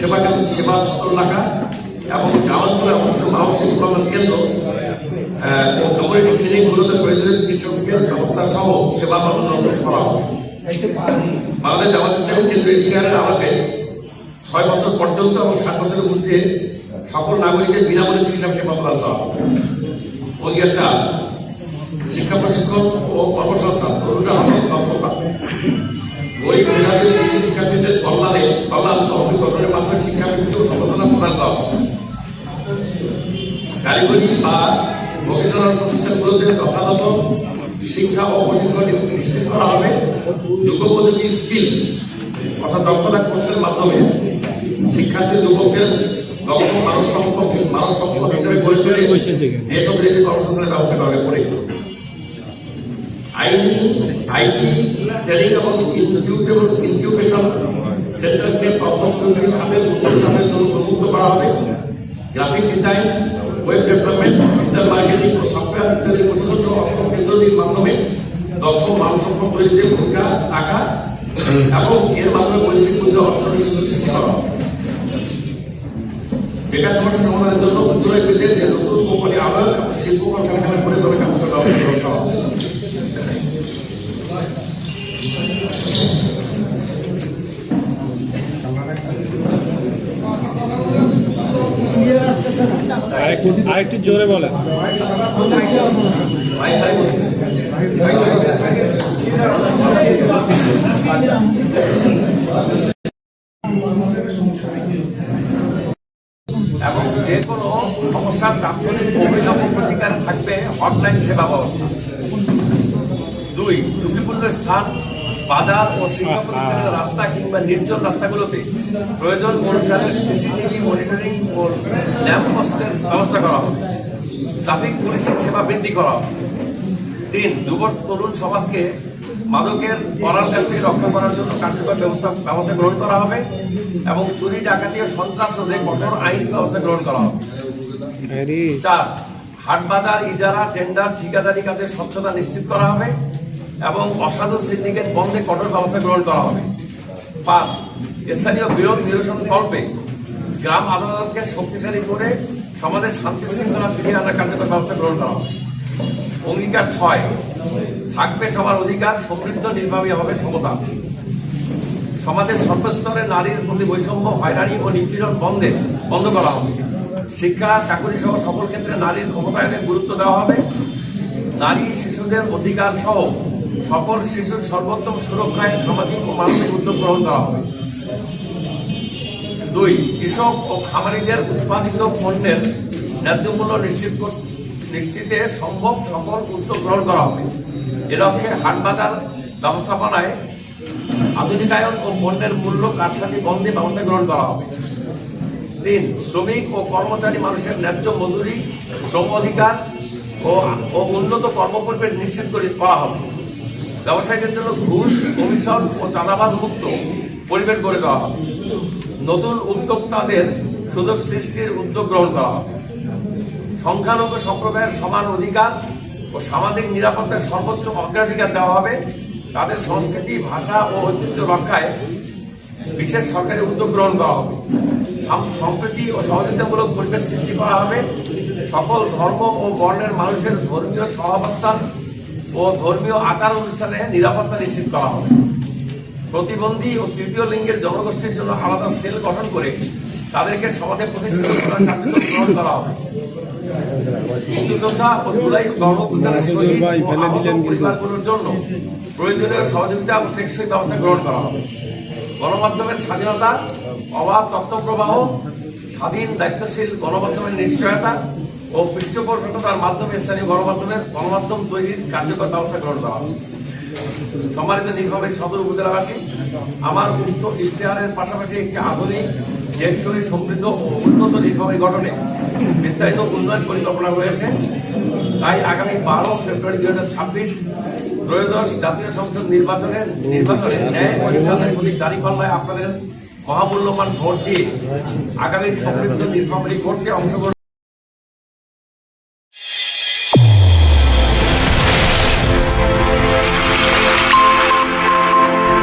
সেবা সেবা সত্তর টাকা এবং গ্রামাঞ্চলে অবস্থিত মানসিক কল্যাণ কেন্দ্র কমিউনিটি ক্লিনিকগুলোতে প্রয়োজনীয় চিকিৎসকের ব্যবস্থা সহ সেবা প্রদান করা হবে বাংলাদেশ আলোকে ছয় বছর পর্যন্ত এবং সাত বছরের মধ্যে সকল নাগরিকের বিনামূল্যে চিকিৎসা সেবা প্রদান করা হবে অঙ্গীকারটা শিক্ষা প্রশিক্ষণ ও কর্মসংস্থান গরিব মেধাবী শিক্ষার্থীদের কল্যাণে কল্যাণ তহবিল গঠনের মাধ্যমে ও সম্বোধনা প্রদান করা কারিগরি বা ভোকেশনাল প্রতিষ্ঠানগুলোতে যথাযথ শিক্ষা ও প্রশিক্ষণ নিশ্চিত করা হবে। যুগোপযোগী স্কিল অর্থাৎ দক্ষতা কোর্সের মাধ্যমে শিক্ষার্থী যুবকদের দক্ষ মানব সম্পদ মানব সম্পদ হিসেবে গড়ে তুলে দেশ ও বিদেশে কর্মসংস্থানের ব্যবস্থা করা পরে আইনি আইসি, ট্রেনিং এবং ইনকিউবেবল ইনকিউবেশন সেন্টারকে প্রথম উদ্যোগ খাতে উন্মুক্ত করা হবে graphic design, web development, digital marketing ও সফটওয়্যার ইত্যাদি অর্থ কেন্দ্রটির মাধ্যমে দক্ষ মানব সম্পদ তৈরিতে ভূমিকা রাখা এবং এর মাধ্যমে বৈদেশিক অর্থনৈতিক সুযোগ সৃষ্টি করা। বেকার সমস্যা সমাধানের জন্য উজ্জ্বল বিদেশ নতুন কোম্পানি আবার শিল্প কলকারখানা করে তবে কাজ করা আরেকটু জোরে বলছি। এবং যে কোনো সমস্যার তাৎক্ষণিক অভিনব প্রতিকারে থাকবে হটলাইন সেবা ব্যবস্থা দুই ঝুঁকিপূর্ণ স্থান বাজার ও শিক্ষা প্রতিষ্ঠানের রাস্তা কিংবা নির্জন রাস্তাগুলোতে প্রয়োজন অনুসারে সিসিটিভি মনিটরিং ও ল্যাম্প পোস্টের ব্যবস্থা করা হবে। ট্রাফিক পুলিশের সেবা বৃদ্ধি করা হবে। তিন যুব তরুণ সমাজকে মাদকের করার কাছ থেকে রক্ষা করার জন্য কার্যকর ব্যবস্থা ব্যবস্থা গ্রহণ করা হবে এবং চুরি ডাকাতি ও সন্ত্রাস রোধে কঠোর আইন ব্যবস্থা গ্রহণ করা হবে। চার হাট বাজার ইজারা টেন্ডার ঠিকাদারি কাজের স্বচ্ছতা নিশ্চিত করা হবে। এবং অসাধু সিন্ডিকেট বন্ধে কঠোর ব্যবস্থা গ্রহণ করা হবে। পাঁচ, স্থানীয় বিরোধ নিরসন কল্পে গ্রাম আদালতকে শক্তিশালী করে সমাজের শান্তি শৃঙ্খলা ফিরিয়ে আনার কার্যকর ব্যবস্থা গ্রহণ করা হবে। অঙ্গীকার ছয়, থাকবে সবার অধিকার, সমৃদ্ধ, নির্বাহী হবে সমতা। সমাজের সর্বস্তরে নারীর প্রতি বৈষম্য, হয়রানি ও নিপীড়ন বন্ধে বন্ধ করা হবে। শিক্ষা চাকরি সহ সকল ক্ষেত্রে নারীর ক্ষমতায়নের গুরুত্ব দেওয়া হবে। নারী, শিশুদের অধিকার সহ সকল শিশুর সর্বোত্তম সুরক্ষায় সামাজিক ও মানবিক উদ্যোগ গ্রহণ করা হবে। দুই, কৃষক ও খামারিদের উৎপাদিত পণ্যের ন্যায্য মূল্য নিশ্চিত নিশ্চিতে সম্ভব সকল উদ্যোগ গ্রহণ করা হবে। এ লক্ষ্যে হাট বাজার ব্যবস্থাপনায় আধুনিকায়ন ও পণ্যের মূল্য কারসাজি বন্ধে ব্যবস্থা গ্রহণ করা হবে। তিন, শ্রমিক ও কর্মচারী মানুষের ন্যায্য মজুরি, শ্রম অধিকার ও উন্নত কর্মপরিবেশ নিশ্চিত করে করা হবে। ব্যবসায়ীদের জন্য ঘুষ, কমিশন ও চাঁদাবাজ মুক্ত পরিবেশ গড়ে দেওয়া হবে। নতুন উদ্যোক্তাদের সুযোগ সৃষ্টির উদ্যোগ গ্রহণ করা হবে। সংখ্যালঘু সম্প্রদায়ের সমান অধিকার ও সামাজিক নিরাপত্তার সর্বোচ্চ অগ্রাধিকার দেওয়া হবে। তাদের সংস্কৃতি, ভাষা ও ঐতিহ্য রক্ষায় বিশেষ সরকারি উদ্যোগ গ্রহণ করা হবে। সাম- সম্প্রীতি ও সহযোগিতামূলক পরিবেশ সৃষ্টি করা হবে। সকল ধর্ম ও বর্ণের মানুষের ধর্মীয় সহাবস্থান ও ধর্মীয় আচার অনুষ্ঠানে নিরাপত্তা নিশ্চিত করা হবে। প্রতিবন্ধী ও তৃতীয় লিঙ্গের জনগোষ্ঠীর জন্য আলাদা সেল গঠন করে তাদেরকে সমাজে প্রতিষ্ঠিত করার কার্যক্রম গ্রহণ করা হবে। মুক্তিযোদ্ধা ও জুলাই গণঅভ্যুত্থানের শহীদ। পরিবারগুলোর জন্য প্রয়োজনীয় সহযোগিতা ও টেকসই ব্যবস্থা গ্রহণ করা হবে। গণমাধ্যমের স্বাধীনতা অবাধ তথ্য প্রবাহ স্বাধীন দায়িত্বশীল গণমাধ্যমের নিশ্চয়তা ও পৃষ্ঠপোষকতার মাধ্যমে স্থানীয় গণমাধ্যমের গণমাধ্যম তৈরির কার্যকর ব্যবস্থা গ্রহণ করা হবে। সম্মানিত নীলফামারী সদর উপজেলাবাসী, আমার উক্ত ইশতেহারের পাশাপাশি একটি আধুনিক, টেকসই, সমৃদ্ধ ও উন্নত নীলফামারী গঠনে বিস্তারিত উন্নয়ন পরিকল্পনা রয়েছে। তাই আগামী বারো ফেব্রুয়ারি দুই হাজার ছাব্বিশ ত্রয়োদশ জাতীয় সংসদ নির্বাচনের নির্বাচনে ন্যায় ইনসানের প্রতি দাঁড়িপাল্লায় আপনাদের মহামূল্যবান ভোট দিয়ে আগামী সমৃদ্ধ নীলফামারী ভোটকে অংশগ্রহণ